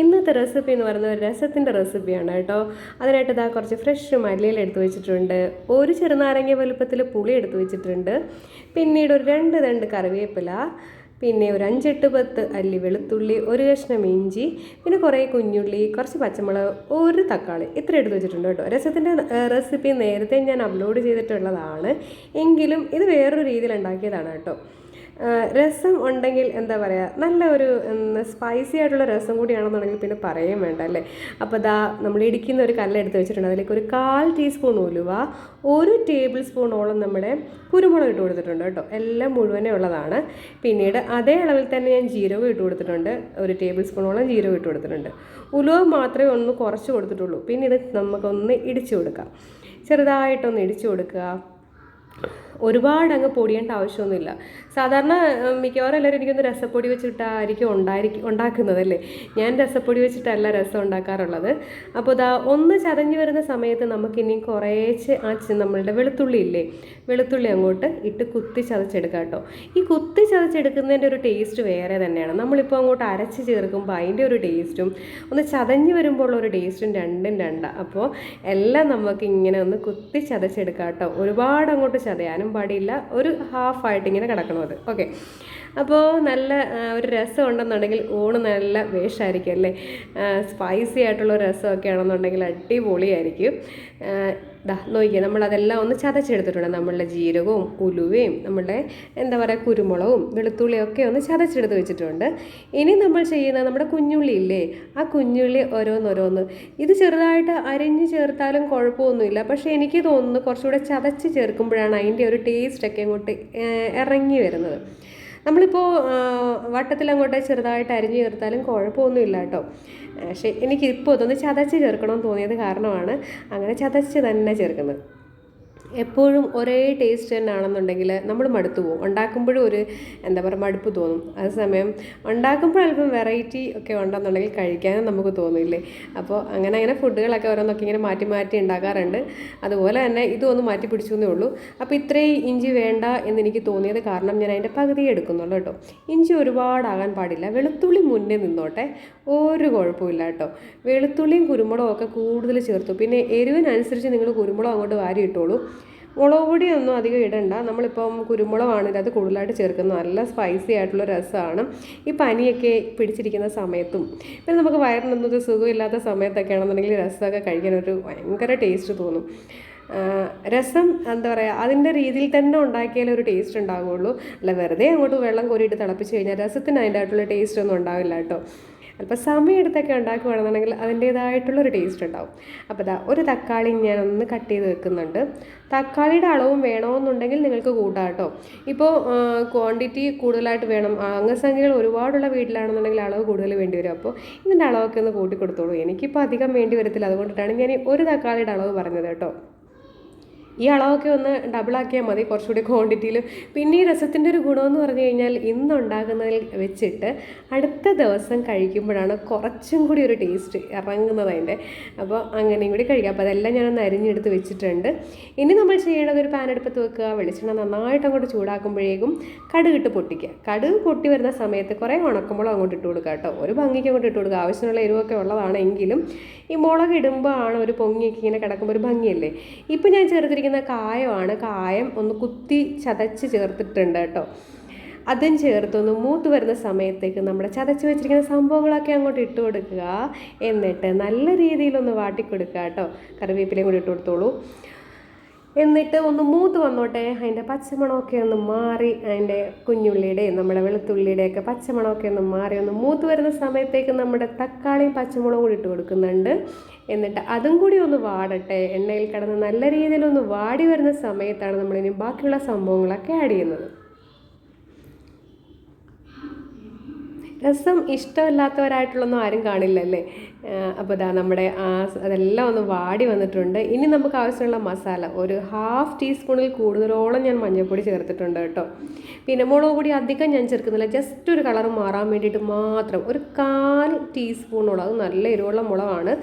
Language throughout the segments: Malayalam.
ഇന്നത്തെ റെസിപ്പി എന്ന് പറയുന്നത് ഒരു രസത്തിന്റെ റെസിപ്പിയാണ് കേട്ടോ. അതിനായിട്ട് ഇതാ കുറച്ച് ഫ്രഷ് മല്ലിയിൽ എടുത്തു വെച്ചിട്ടുണ്ട്. ഒരു ചെറുനാരങ്ങ വലുപ്പത്തിൽ പുളി എടുത്തു വെച്ചിട്ടുണ്ട്. പിന്നീട് ഒരു രണ്ട് രണ്ട് കറിവേപ്പില പിന്നെ ഒരു അഞ്ചെട്ട് പത്ത് അല്ലി വെളുത്തുള്ളി ഒരു കഷ്ണം ഇഞ്ചി പിന്നെ കുറേ കുഞ്ഞുള്ളി കുറച്ച് പച്ചമുളക് ഒരു തക്കാളി ഇത്ര എടുത്ത് വെച്ചിട്ടുണ്ട് കേട്ടോ. രസത്തിന്റെ റെസിപ്പി നേരത്തെ ഞാൻ അപ്ലോഡ് ചെയ്തിട്ടുള്ളതാണ്. എങ്കിലും ഇത് വേറൊരു രീതിയിൽ ഉണ്ടാക്കിയതാണ് കേട്ടോ. രസം ഉണ്ടെങ്കിൽ എന്താ പറയുക നല്ല ഒരു സ്പൈസി ആയിട്ടുള്ള രസം കൂടിയാണെന്നുണ്ടെങ്കിൽ പിന്നെ പറയുകയും വേണ്ട അല്ലേ? അപ്പോൾ ദാ നമ്മൾ ഇടിക്കുന്ന ഒരു കല്ലെടുത്ത് വെച്ചിട്ടുണ്ട്. അതിലേക്ക് ഒരു കാൽ ടീസ്പൂൺ ഉലുവ ഒരു ടേബിൾ സ്പൂണോളം നമ്മുടെ കുരുമുളക് ഇട്ട് കൊടുത്തിട്ടുണ്ട് കേട്ടോ. എല്ലാം മുഴുവനേ ഉള്ളതാണ്. പിന്നീട് അതേ അളവിൽ തന്നെ ഞാൻ ജീരകം ഇട്ട് കൊടുത്തിട്ടുണ്ട്. ഒരു ടേബിൾ സ്പൂണോളം ജീരകം ഇട്ട് കൊടുത്തിട്ടുണ്ട്. ഉലുവ മാത്രമേ ഒന്ന് കുറച്ച് കൊടുത്തിട്ടുള്ളൂ. പിന്നീട് നമുക്കൊന്ന് ഇടിച്ചു കൊടുക്കാം. ചെറുതായിട്ടൊന്ന് ഇടിച്ചു കൊടുക്കുക. ഒരുപാട് അങ്ങ് പൊടിയേണ്ട ആവശ്യമൊന്നുമില്ല. സാധാരണ മിക്കവാറും എല്ലാവരും എനിക്കൊന്ന് രസപ്പൊടി വെച്ചിട്ടായിരിക്കും ഉണ്ടായിരിക്കും ഉണ്ടാക്കുന്നത് അല്ലേ ഞാൻ രസപ്പൊടി വെച്ചിട്ടല്ല രസം ഉണ്ടാക്കാറുള്ളത്. അപ്പോൾ ഇതാ ഒന്ന് ചതഞ്ഞ് വരുന്ന സമയത്ത് നമുക്കിനി കുറേച്ച് ആ നമ്മളുടെ വെളുത്തുള്ളി ഇല്ലേ? വെളുത്തുള്ളി അങ്ങോട്ട് ഇട്ട് കുത്തി ചതച്ചെടുക്കാം കേട്ടോ. ഈ കുത്തി ചതച്ചെടുക്കുന്നതിന്റെ ഒരു ടേസ്റ്റ് വേറെ തന്നെയാണ്. നമ്മളിപ്പോൾ അങ്ങോട്ട് അരച്ച് ചേർക്കുമ്പോൾ അതിന്റെ ഒരു ടേസ്റ്റും ഒന്ന് ചതഞ്ഞ് വരുമ്പോൾ ഒരു ടേസ്റ്റും രണ്ടും രണ്ടാണ് അപ്പോൾ എല്ലാം നമുക്ക് ഇങ്ങനെ ഒന്ന് കുത്തി ചതച്ചെടുക്കാം കേട്ടോ. ഒരുപാട് അങ്ങോട്ട് ചതയാനും പാടില്ല. ഒരു ഹാഫായിട്ട് ഇങ്ങനെ കിടക്കണം അത്. ഓക്കെ അപ്പോൾ നല്ല ഒരു രസം ഉണ്ടെന്നുണ്ടെങ്കിൽ ഊണ് നല്ല വേഷമായിരിക്കും അല്ലേ? സ്പൈസി ആയിട്ടുള്ള രസമൊക്കെ ആണെന്നുണ്ടെങ്കിൽ അടിപൊളിയായിരിക്കും. ദാ നോക്കിയേ നമ്മളതെല്ലാം ഒന്ന് ചതച്ചെടുത്തിട്ടുണ്ട്. നമ്മളുടെ ജീരകവും ഉലുവയും നമ്മളുടെ എന്താ പറയുക കുരുമുളകും വെളുത്തുള്ളിയും ഒക്കെ ഒന്ന് ചതച്ചെടുത്ത് വെച്ചിട്ടുണ്ട്. ഇനി നമ്മൾ ചെയ്യുന്ന നമ്മുടെ കുഞ്ഞുള്ളി ഇല്ലേ? ആ കുഞ്ഞുള്ളി ഓരോന്നോരോന്ന്. ഇത് ചെറുതായിട്ട് അരിഞ്ഞ് ചേർത്താലും കുഴപ്പമൊന്നുമില്ല. പക്ഷേ എനിക്ക് തോന്നുന്നു കുറച്ചുകൂടെ ചതച്ച് ചേർക്കുമ്പോഴാണ് അതിന്റെ ടേസ്റ്റൊക്കെ അങ്ങോട്ട് ഇറങ്ങി വരുന്നത്. നമ്മളിപ്പോൾ വട്ടത്തിൽ അങ്ങോട്ട് ചെറുതായിട്ട് അരിഞ്ഞ് ചേർത്താലും കുഴപ്പമൊന്നുമില്ല കേട്ടോ. പക്ഷേ എനിക്കിപ്പോൾ ഇതൊന്ന് ചതച്ച് ചേർക്കണമെന്ന് തോന്നിയത് കാരണമാണ്. അങ്ങനെ ചതച്ച് തന്നെ ചേർക്കുന്നത്. എപ്പോഴും ഒരേ ടേസ്റ്റ് തന്നെ ആണെന്നുണ്ടെങ്കിൽ നമ്മൾ മടുത്തു പോകും. ഉണ്ടാക്കുമ്പോഴും ഒരു എന്താ പറയുക മടുപ്പ് തോന്നും. അതേസമയം ഉണ്ടാക്കുമ്പോൾ അല്പം വെറൈറ്റി ഒക്കെ ഉണ്ടെന്നുണ്ടെങ്കിൽ കഴിക്കാനും നമുക്ക് തോന്നില്ലേ? അപ്പോൾ അങ്ങനെ അങ്ങനെ ഫുഡുകളൊക്കെ ഓരോന്നൊക്കെ ഇങ്ങനെ മാറ്റി മാറ്റി ഉണ്ടാക്കാറുണ്ട്. അതുപോലെ തന്നെ ഇതും ഒന്ന് മാറ്റി പിടിച്ചു എന്നേ ഉള്ളൂ. അപ്പോൾ ഇത്രയും ഇഞ്ചി വേണ്ട എന്ന് എനിക്ക് തോന്നിയത് കാരണം ഞാൻ അതിന്റെ പകുതി എടുക്കുന്നുള്ളൂ കേട്ടോ. ഇഞ്ചി ഒരുപാടാകാൻ പാടില്ല. വെളുത്തുള്ളി മുന്നേ നിന്നോട്ടെ. ഒരു കുഴപ്പമില്ല കേട്ടോ. വെളുത്തുള്ളിയും കുരുമുളകും ഒക്കെ കൂടുതൽ ചേർത്തു. പിന്നെ എരിവിനനുസരിച്ച് നിങ്ങൾ കുരുമുളക് അങ്ങോട്ട് വാരി ഇട്ടോളൂ. മുളക് പൊടിയൊന്നും അധികം ഇടണ്ട. നമ്മളിപ്പം കുരുമുളകാണ് ഇതിനകത്ത് കൂടുതലായിട്ട് ചേർക്കുന്ന നല്ല സ്പൈസി ആയിട്ടുള്ള രസമാണ്. ഈ പനിയൊക്കെ പിടിച്ചിരിക്കുന്ന സമയത്തും. പിന്നെ നമുക്ക് വയറിനൊന്നും സുഖമില്ലാത്ത സമയത്തൊക്കെ ആണെന്നുണ്ടെങ്കിൽ രസമൊക്കെ കഴിക്കാൻ ഒരു ഭയങ്കര ടേസ്റ്റ് തോന്നും. രസം എന്താ പറയുക അതിന്റെ രീതിയിൽ തന്നെ ഉണ്ടാക്കിയാലേ ഒരു ടേസ്റ്റ് ഉണ്ടാവുകയുള്ളൂ അല്ല വെറുതെ അങ്ങോട്ട് വെള്ളം കോരിയിട്ട് തിളപ്പിച്ച് കഴിഞ്ഞാൽ രസത്തിന് അതിന്റെ ആയിട്ടുള്ള ടേസ്റ്റ് ഒന്നും ഉണ്ടാവില്ല കേട്ടോ. അല്പം സമയമെടുത്തൊക്കെ ഉണ്ടാക്കുകയാണെന്നുണ്ടെങ്കിൽ അതിന്റേതായിട്ടുള്ളൊരു ടേസ്റ്റ് ഉണ്ടാവും. അപ്പോൾ ഇതാ ഒരു തക്കാളി ഞാൻ ഒന്ന് കട്ട് ചെയ്ത് വെക്കുന്നുണ്ട്. തക്കാളിയുടെ അളവും വേണമെന്നുണ്ടെങ്കിൽ നിങ്ങൾക്ക് കൂട്ടാം കേട്ടോ. ഇപ്പോൾ ക്വാണ്ടിറ്റി കൂടുതലായിട്ട് വേണം. അംഗസംഖ്യകൾ ഒരുപാടുള്ള വീട്ടിലാണെന്നുണ്ടെങ്കിൽ അളവ് കൂടുതൽ വേണ്ടി വരും. അപ്പോൾ ഇതിന്റെ അളവൊക്കെ ഒന്ന് കൂട്ടി കൊടുത്തോളൂ എനിക്കിപ്പോൾ അധികം വേണ്ടി വരത്തില്ല. അതുകൊണ്ടിട്ടാണ് ഞാൻ ഒരു തക്കാളിയുടെ അളവ് പറഞ്ഞത് കേട്ടോ. ഈ അളവൊക്കെ ഒന്ന് ഡബിളാക്കിയാൽ മതി കുറച്ചുകൂടി ക്വാണ്ടിറ്റിയിൽ പിന്നെ ഈ രസത്തിന്റെ ഒരു ഗുണമെന്ന് പറഞ്ഞു കഴിഞ്ഞാൽ ഇന്നുണ്ടാക്കുന്നതിൽ വെച്ചിട്ട് അടുത്ത ദിവസം കഴിക്കുമ്പോഴാണ് കുറച്ചും കൂടി ഒരു ടേസ്റ്റ് ഇറങ്ങുന്നത് അതിന്റെ. അപ്പോൾ അങ്ങനെയും കൂടി കഴിക്കാം. അപ്പോൾ അതെല്ലാം ഞാനൊന്ന് അരിഞ്ഞെടുത്ത് വെച്ചിട്ടുണ്ട്. ഇനി നമ്മൾ ചെയ്യേണ്ടത് ഒരു പാനെടുപ്പത്ത് വെക്കുക. വെളിച്ചെണ്ണ നന്നായിട്ട് അങ്ങോട്ട് ചൂടാക്കുമ്പോഴേക്കും കടുകിട്ട് പൊട്ടിക്കുക. കടുക് പൊട്ടി വരുന്ന സമയത്ത് കുറേ ഉണക്കുമ്പോൾ അങ്ങോട്ട് ഇട്ട് കൊടുക്കുക കേട്ടോ. ഒരു ഭംഗിക്ക് അങ്ങോട്ട് ഇട്ട് കൊടുക്കുക. ആവശ്യമുള്ള എരിവൊക്കെ ഉള്ളതാണെങ്കിലും ഈ മുളക് ഇടുമ്പോൾ ആണ് ഒരു പൊങ്ങിയൊക്കെ ഇങ്ങനെ കിടക്കുമ്പോൾ ഒരു ഭംഗിയല്ലേ? ഇപ്പം ഞാൻ ചേർത്തിരിക്കുന്ന കായമാണ്. കായം ഒന്ന് കുത്തി ചതച്ച് ചേർത്തിട്ടുണ്ട് കേട്ടോ. അതും ചേർത്തൊന്ന് മൂത്ത് വരുന്ന സമയത്തേക്ക് നമ്മുടെ ചതച്ച് വെച്ചിരിക്കുന്ന സംഭവങ്ങളൊക്കെ അങ്ങോട്ട് ഇട്ട് കൊടുക്കുക. എന്നിട്ട് നല്ല രീതിയിലൊന്ന് വാട്ടിക്കൊടുക്കുക കേട്ടോ. കറിവേപ്പിലയും കൂടി ഇട്ട് കൊടുത്തോളൂ. എന്നിട്ട് ഒന്ന് മൂത്ത് വന്നോട്ടെ. അതിന്റെ പച്ചമണമൊക്കെ ഒന്ന് മാറി അതിന്റെ കുഞ്ഞുള്ളിയുടെയും നമ്മുടെ വെളുത്തുള്ളിയുടെയൊക്കെ പച്ചമണമൊക്കെ ഒന്ന് മാറി ഒന്ന് മൂത്ത് വരുന്ന സമയത്തേക്ക് നമ്മുടെ തക്കാളിയും പച്ചമുളകും കൂടി ഇട്ട് കൊടുക്കുന്നുണ്ട്. എന്നിട്ട് അതും കൂടി ഒന്ന് വാടട്ടെ. എണ്ണയിൽ കിടന്ന് നല്ല രീതിയിൽ ഒന്ന് വാടി വരുന്ന സമയത്താണ് നമ്മളിനി ബാക്കിയുള്ള സംഭവങ്ങളൊക്കെ ആഡ് ചെയ്യുന്നത്. രസം ഇഷ്ടമല്ലാത്തവരായിട്ടുള്ളൊന്നും ആരും കാണില്ലല്ലേ? അപ്പോൾ ഇതാ നമ്മുടെ ആ അതെല്ലാം ഒന്ന് വാടി വന്നിട്ടുണ്ട്. ഇനി നമുക്ക് ആവശ്യമുള്ള മസാല. ഒരു ഹാഫ് ടീസ്പൂണിൽ കൂടുതലോളം ഞാൻ മഞ്ഞൾപ്പൊടി ചേർത്തിട്ടുണ്ട് കേട്ടോ. പിന്നെ മുളക് പൊടി അധികം ഞാൻ ചേർക്കുന്നില്ല. ജസ്റ്റ് ഒരു കളർ മാറാൻ വേണ്ടിയിട്ട് മാത്രം ഒരു കാൽ ടീസ്പൂണോളം അത് നല്ല എരിവുള്ള മുളകാണ്.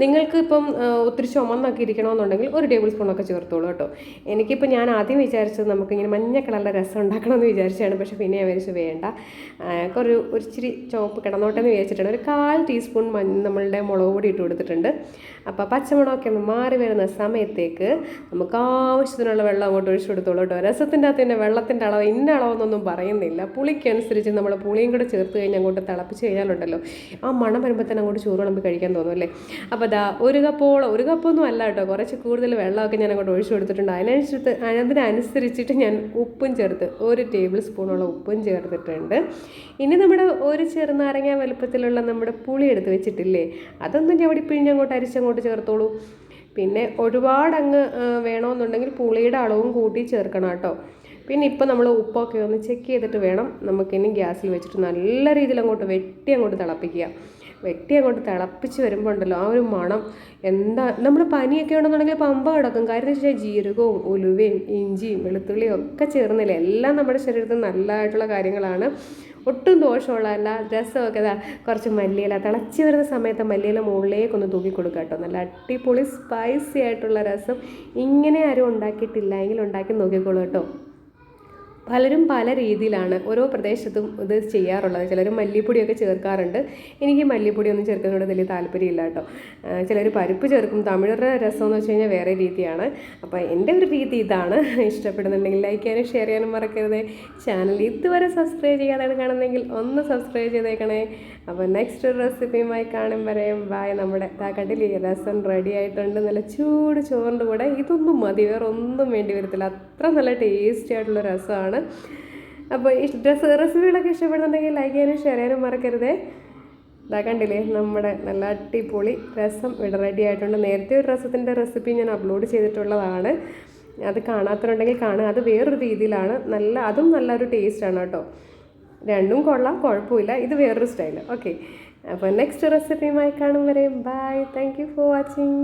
നിങ്ങൾക്ക് ഇപ്പം ഒത്തിരി ചുമന്നൊക്കെ ഇരിക്കണമെന്നുണ്ടെങ്കിൽ ഒരു ടേബിൾ സ്പൂണൊക്കെ ചേർത്തോളൂ കേട്ടോ. എനിക്കിപ്പോൾ ഞാൻ ആദ്യം വിചാരിച്ചത് നമുക്കിങ്ങനെ മഞ്ഞ കളറിലെ രസം ഉണ്ടാക്കണമെന്ന് വിചാരിച്ചാണ് പക്ഷേ പിന്നെ വിചാരിച്ചു വേണ്ട. ഒരു ഒരു ഇച്ചിരി ചുവപ്പ് കിടന്നോട്ടെ എന്ന് വിചാരിച്ചിട്ടാണ്. ഒരു കാൽ ടീസ്പൂൺ മഞ്ഞ നമ്മളുടെ മുളക് പൊടി ഇട്ട് കൊടുത്തിട്ടുണ്ട്. അപ്പോൾ പച്ചമുളകൊക്കെ മാറി വരുന്ന സമയത്തേക്ക് നമുക്ക് ആവശ്യത്തിനുള്ള വെള്ളം അങ്ങോട്ട് ഒഴിച്ചു കൊടുത്തോളൂ കേട്ടോ. രസത്തിന്റെ അകത്ത് തന്നെ വെള്ളത്തിന്റെ അളവ് ഇന്ന അളവെന്നൊന്നും പറയുന്നില്ല. പുളിക്കനുസരിച്ച് നമ്മൾ പുളിയും കൂടെ ചേർത്ത് കഴിഞ്ഞ് അങ്ങോട്ട് തിളപ്പിച്ച് കഴിഞ്ഞാലുണ്ടല്ലോ ആ മണം വരുമ്പോൾ തന്നെ അങ്ങോട്ട് ചോറ് വിളമ്പി കഴിക്കാൻ തോന്നും അല്ലേ? അപ്പോൾ ദാ ഒരു കപ്പോളം ഒരു കപ്പൊന്നും അല്ല കേട്ടോ. കുറച്ച് കൂടുതൽ വെള്ളമൊക്കെ ഞാൻ അങ്ങോട്ട് ഒഴിച്ചു കൊടുത്തിട്ടുണ്ട്. അതിനനുസരിച്ച് അതിനനുസരിച്ചിട്ട് ഞാൻ ഉപ്പും ചേർത്ത് ഒരു ടേബിൾ സ്പൂണോളം ഉപ്പും ചേർത്തിട്ടുണ്ട്. ഇനി നമ്മുടെ ഒരു ചെറുനാരങ്ങ വലുപ്പത്തിലുള്ള നമ്മുടെ പുളി എടുത്ത് വെച്ചിട്ടില്ലേ അതൊന്നും ഞവടി പിഴിഞ്ഞങ്ങോട്ട് അരിച്ചങ്ങോട്ട് ചേർത്തോളൂ. പിന്നെ ഒരുപാട് അങ്ങ് വേണമെന്നുണ്ടെങ്കിൽ പുളിയുടെ അളവും കൂട്ടി ചേർക്കണം കേട്ടോ. പിന്നെ ഇപ്പോൾ നമ്മൾ ഉപ്പൊക്കെ ഒന്ന് ചെക്ക് ചെയ്തിട്ട് വേണം നമുക്കിനി ഗ്യാസിൽ വെച്ചിട്ട് നല്ല രീതിയിൽ അങ്ങോട്ട് വെട്ടി അങ്ങോട്ട് തിളപ്പിക്കുക. വെട്ടി അങ്ങോട്ട് തിളപ്പിച്ച് വരുമ്പോൾ ഉണ്ടല്ലോ ആ ഒരു മണം എന്താ നമ്മൾ പനിയൊക്കെ ഉണ്ടെന്നുണ്ടെങ്കിൽ പമ്പ കിടക്കും. കാര്യം വെച്ചാൽ ജീരകവും ഉലുവയും ഇഞ്ചിയും വെളുത്തുള്ളിയും ഒക്കെ ചേർന്നില്ല? എല്ലാം നമ്മുടെ ശരീരത്തിൽ നല്ലതായിട്ടുള്ള കാര്യങ്ങളാണ്. ഒട്ടും ദോഷമുള്ളതല്ല രസമൊക്കെ കുറച്ച് മല്ലിയില തിളച്ച് വരുന്ന സമയത്ത് മല്ലിയില മുകളിലേക്കൊന്ന് തൂക്കി കൊടുക്കുക കേട്ടോ. നല്ല അടിപൊളി സ്പൈസി ആയിട്ടുള്ള രസം. ഇങ്ങനെ ആരും ഉണ്ടാക്കിയിട്ടില്ല. എങ്കിൽ ഉണ്ടാക്കി നോക്കിക്കോളൂ കേട്ടോ. പലരും പല രീതിയിലാണ് ഓരോ പ്രദേശത്തും ഇത് ചെയ്യാറുള്ളത്. ചിലർ മല്ലിപ്പൊടിയൊക്കെ ചേർക്കാറുണ്ട്. എനിക്ക് മല്ലിപ്പൊടിയൊന്നും ചേർക്കുന്നതിനോട് വലിയ താല്പര്യമില്ല കേട്ടോ. ചിലർ പരിപ്പ് ചേർക്കും. തമിഴരുടെ രസം എന്ന് വെച്ച് കഴിഞ്ഞാൽ വേറെ രീതിയാണ്. അപ്പോൾ എന്റെ ഒരു രീതി ഇതാണ്. ഇഷ്ടപ്പെടുന്നുണ്ടെങ്കിൽ ലൈക്ക് ചെയ്യാനും ഷെയർ ചെയ്യാനും മറക്കരുത്. ചാനൽ ഇതുവരെ സബ്സ്ക്രൈബ് ചെയ്യാതാണ് കാണുന്നതെങ്കിൽ ഒന്ന് സബ്സ്ക്രൈബ് ചെയ്തേക്കണേ. അപ്പോൾ നെക്സ്റ്റ് റെസിപ്പിയുമായി കാണും വരെയും. ബായ് നമ്മുടെ കണ്ടില്ലേ രസം റെഡി ആയിട്ടുണ്ട്. നല്ല ചൂട് ചോറിന്റെ കൂടെ. ഇതൊന്നും മതി. വേറെ ഒന്നും വേണ്ടി വരത്തില്ല. അത്ര നല്ല ടേസ്റ്റി ആയിട്ടുള്ള രസമാണ്. അപ്പോൾ ഈ ഡ്രസ് റെസിപ്പികളൊക്കെ ഇഷ്ടപ്പെടുന്നുണ്ടെങ്കിൽ ലൈക്ക് ചെയ്യാനും ഷെയർ ചെയ്യാനും മറക്കരുതേ. ഇതാ കണ്ടില്ലേ നമ്മുടെ നല്ല അടിപൊളി രസം ഇവിടെ റെഡി ആയിട്ടുണ്ട്. നേരത്തെ ഒരു രസത്തിന്റെ റെസിപ്പി ഞാൻ അപ്ലോഡ് ചെയ്തിട്ടുള്ളതാണ്. അത് കാണാത്തവരുണ്ടെങ്കിൽ കാണുക. അത് വേറൊരു രീതിയിലാണ്. നല്ല അതും നല്ലൊരു ടേസ്റ്റാണ് കേട്ടോ. രണ്ടും കൊള്ളാം കുഴപ്പമില്ല. ഇത് വേറൊരു സ്റ്റൈൽ ഓക്കെ അപ്പോൾ നെക്സ്റ്റ് റെസിപ്പിയുമായി കാണും വരെ. Bye thank you for watching